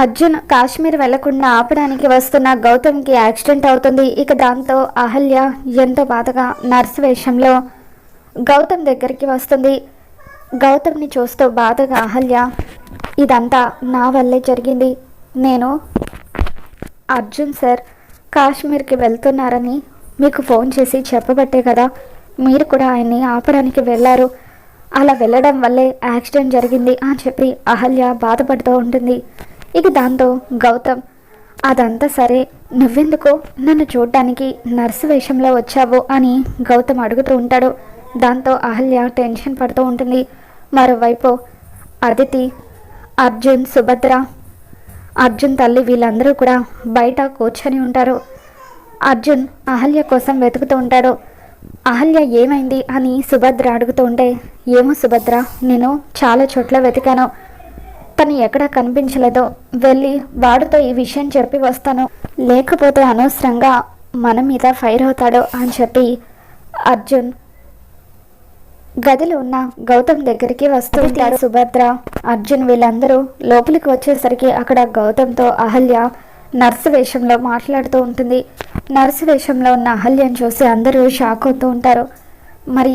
అర్జున్ కాశ్మీర్ వెళ్ళకుండా ఆపడానికి వస్తున్న గౌతమ్కి యాక్సిడెంట్ అవుతుంది. ఇక దాంతో అహల్య ఎంతో బాధగా నర్స్ వేషంలో గౌతమ్ దగ్గరికి వస్తుంది. గౌతమ్ని చూస్తూ బాధగా అహల్య ఇదంతా నా వల్లే జరిగింది. నేను అర్జున్ సార్ కాశ్మీర్కి వెళ్తున్నారని మీకు ఫోన్ చేసి చెప్పబట్టే కదా మీరు కూడా ఆయన్ని ఆపడానికి వెళ్ళారు. అలా వెళ్ళడం వల్లే యాక్సిడెంట్ జరిగింది అని చెప్పి అహల్య బాధపడుతూ ఉంటుంది. ఇక దాంతో గౌతమ్ అదంతా సరే నువ్వెందుకు? నన్ను చూడ్డానికి నర్సు వేషంలో వచ్చావు అని గౌతమ్ అడుగుతూ ఉంటాడు. దాంతో అహల్య టెన్షన్ పడుతూ ఉంటుంది. మరోవైపు అదితి అర్జున్ సుభద్ర అర్జున్ తల్లి వీళ్ళందరూ కూడా బయట కూర్చొని ఉంటారు. అర్జున్ అహల్య కోసం వెతుకుతూ ఉంటాడు. అహల్య ఏమైంది? అని సుభద్ర అడుగుతూ ఉంటే ఏమో సుభద్ర నేను చాలా చోట్ల వెతికాను. తను ఎక్కడ కనిపించలేదో వెళ్ళి వాడితో ఈ విషయం చెప్పి వస్తాను. లేకపోతే అనవసరంగా మన మీద ఫైర్ అవుతాడు అని చెప్పి అర్జున్ గదిలో ఉన్న గౌతమ్ దగ్గరికి వస్తూ ఉంటారు. సుభద్ర అర్జున్ వీళ్ళందరూ లోపలికి వచ్చేసరికి అక్కడ గౌతమ్తో అహల్య నర్సు వేషంలో మాట్లాడుతూ ఉంటుంది. నర్సు వేషంలో ఉన్న అహల్యను చూసి అందరూ షాక్ అవుతూ ఉంటారు. మరి